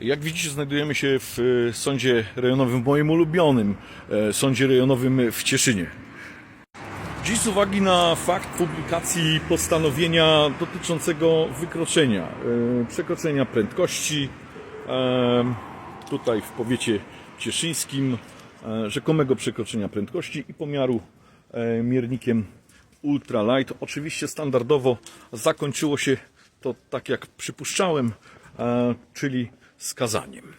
Jak widzicie, znajdujemy się w e, sądzie rejonowym, w moim ulubionym e, sądzie rejonowym w Cieszynie. Dziś z uwagi na fakt publikacji postanowienia dotyczącego wykroczenia, e, przekroczenia prędkości tutaj w powiecie cieszyńskim, rzekomego przekroczenia prędkości i pomiaru miernikiem ultralight. Oczywiście standardowo zakończyło się to tak jak przypuszczałem, czyli skazaniem.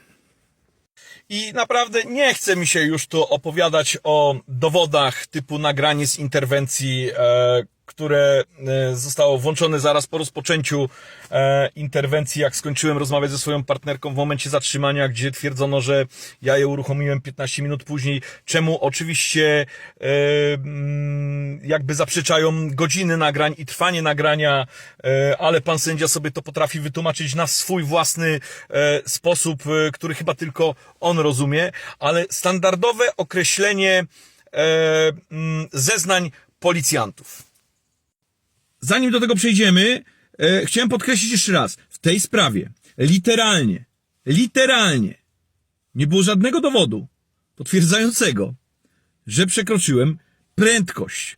I naprawdę nie chce mi się już tu opowiadać o dowodach typu nagranie z interwencji, e, które e, zostało włączone zaraz po rozpoczęciu e, interwencji, jak skończyłem rozmawiać ze swoją partnerką w momencie zatrzymania, gdzie twierdzono, że ja je uruchomiłem 15 minut później, czemu oczywiście e, mm, jakby zaprzeczają godziny nagrań i trwanie nagrania, ale pan sędzia sobie to potrafi wytłumaczyć na swój własny sposób, który chyba tylko on rozumie, ale standardowe określenie mm, zeznań policjantów. Zanim do tego przejdziemy, e, chciałem podkreślić jeszcze raz, w tej sprawie literalnie, literalnie nie było żadnego dowodu potwierdzającego, że przekroczyłem prędkość.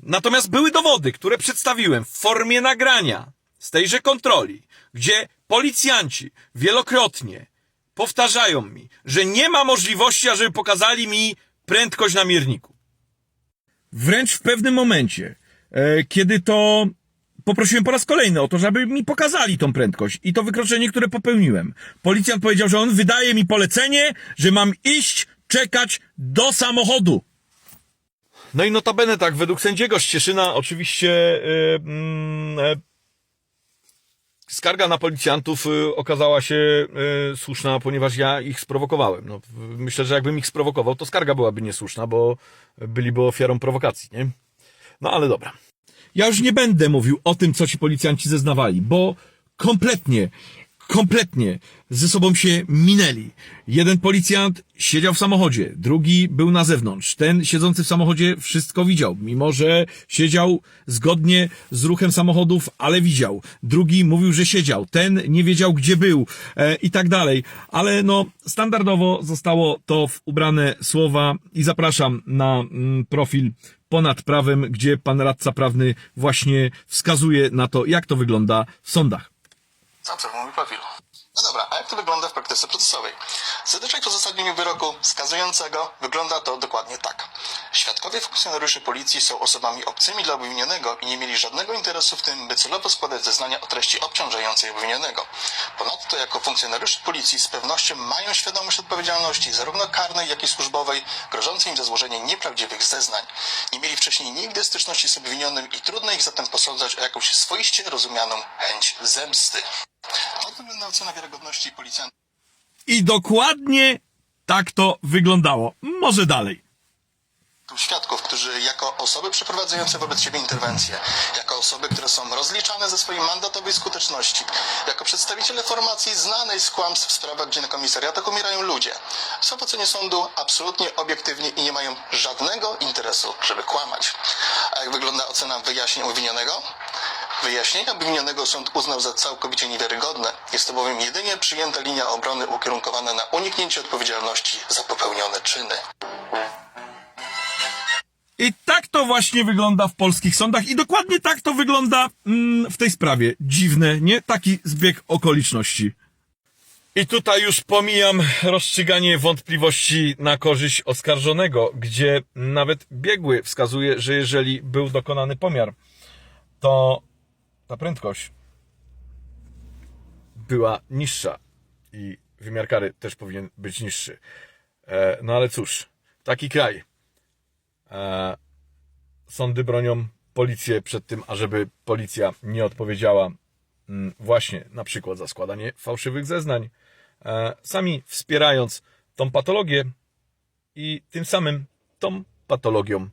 Natomiast były dowody, które przedstawiłem w formie nagrania z tejże kontroli, gdzie policjanci wielokrotnie powtarzają mi, że nie ma możliwości, ażeby pokazali mi prędkość na mierniku. Wręcz w pewnym momencie, kiedy to poprosiłem po raz kolejny o to, żeby mi pokazali tą prędkość i to wykroczenie, które popełniłem. Policjant powiedział, że on wydaje mi polecenie, że mam iść, czekać do samochodu. No i notabene tak, według sędziego Ścieszyna oczywiście e, mm, e, skarga na policjantów okazała się y, słuszna, ponieważ ja ich sprowokowałem. No, myślę, że jakbym ich sprowokował, to skarga byłaby niesłuszna, bo byliby ofiarą prowokacji, nie? No ale dobra. Ja już nie będę mówił o tym, co ci policjanci zeznawali, bo kompletnie, kompletnie ze sobą się minęli. Jeden policjant siedział w samochodzie, drugi był na zewnątrz. Ten siedzący w samochodzie wszystko widział, mimo że siedział zgodnie z ruchem samochodów, ale widział. Drugi mówił, że siedział. Ten nie wiedział, gdzie był e, i tak dalej. Ale no, standardowo zostało to w ubrane słowa i zapraszam na mm, profil ponad prawem, gdzie pan radca prawny właśnie wskazuje na to, jak to wygląda w sądach. Profil. No dobra, a jak to wygląda w praktyce procesowej? Zazwyczaj w uzasadnieniu wyroku skazującego wygląda to dokładnie tak. Świadkowie funkcjonariuszy policji są osobami obcymi dla obwinionego i nie mieli żadnego interesu w tym, by celowo składać zeznania o treści obciążającej obwinionego. Ponadto jako funkcjonariusze policji z pewnością mają świadomość odpowiedzialności zarówno karnej, jak i służbowej, grożącej im za złożenie nieprawdziwych zeznań. Nie mieli wcześniej nigdy styczności z obwinionym i trudno ich zatem posądzać o jakąś swoiście rozumianą chęć zemsty. Ocena wiarygodności policjantów. I dokładnie tak to wyglądało. Może dalej. świadków, którzy jako osoby przeprowadzające wobec siebie interwencje, jako osoby, które są rozliczane ze swojej mandatowej skuteczności, jako przedstawiciele formacji znanej z kłamstw w sprawach, gdzie na komisariatach umierają ludzie, są w ocenie sądu absolutnie obiektywni i nie mają żadnego interesu, żeby kłamać. A jak wygląda ocena wyjaśnień obwinionego? Wyjaśnienia obwinionego sąd uznał za całkowicie niewiarygodne. Jest to bowiem jedynie przyjęta linia obrony ukierunkowana na uniknięcie odpowiedzialności za popełnione czyny. I tak to właśnie wygląda w polskich sądach i dokładnie tak to wygląda mm, w tej sprawie. Dziwne, nie? Taki zbieg okoliczności. I tutaj już pomijam rozstrzyganie wątpliwości na korzyść oskarżonego, gdzie nawet biegły wskazuje, że jeżeli był dokonany pomiar, to ta prędkość była niższa i wymiar kary też powinien być niższy. E, no ale cóż, taki kraj. E, sądy bronią policję przed tym, ażeby policja nie odpowiedziała mm, właśnie na przykład za składanie fałszywych zeznań, e, sami wspierając tą patologię i tym samym tą patologią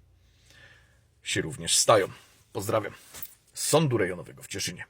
się również stają. Pozdrawiam. Sądu Rejonowego w Cieszynie.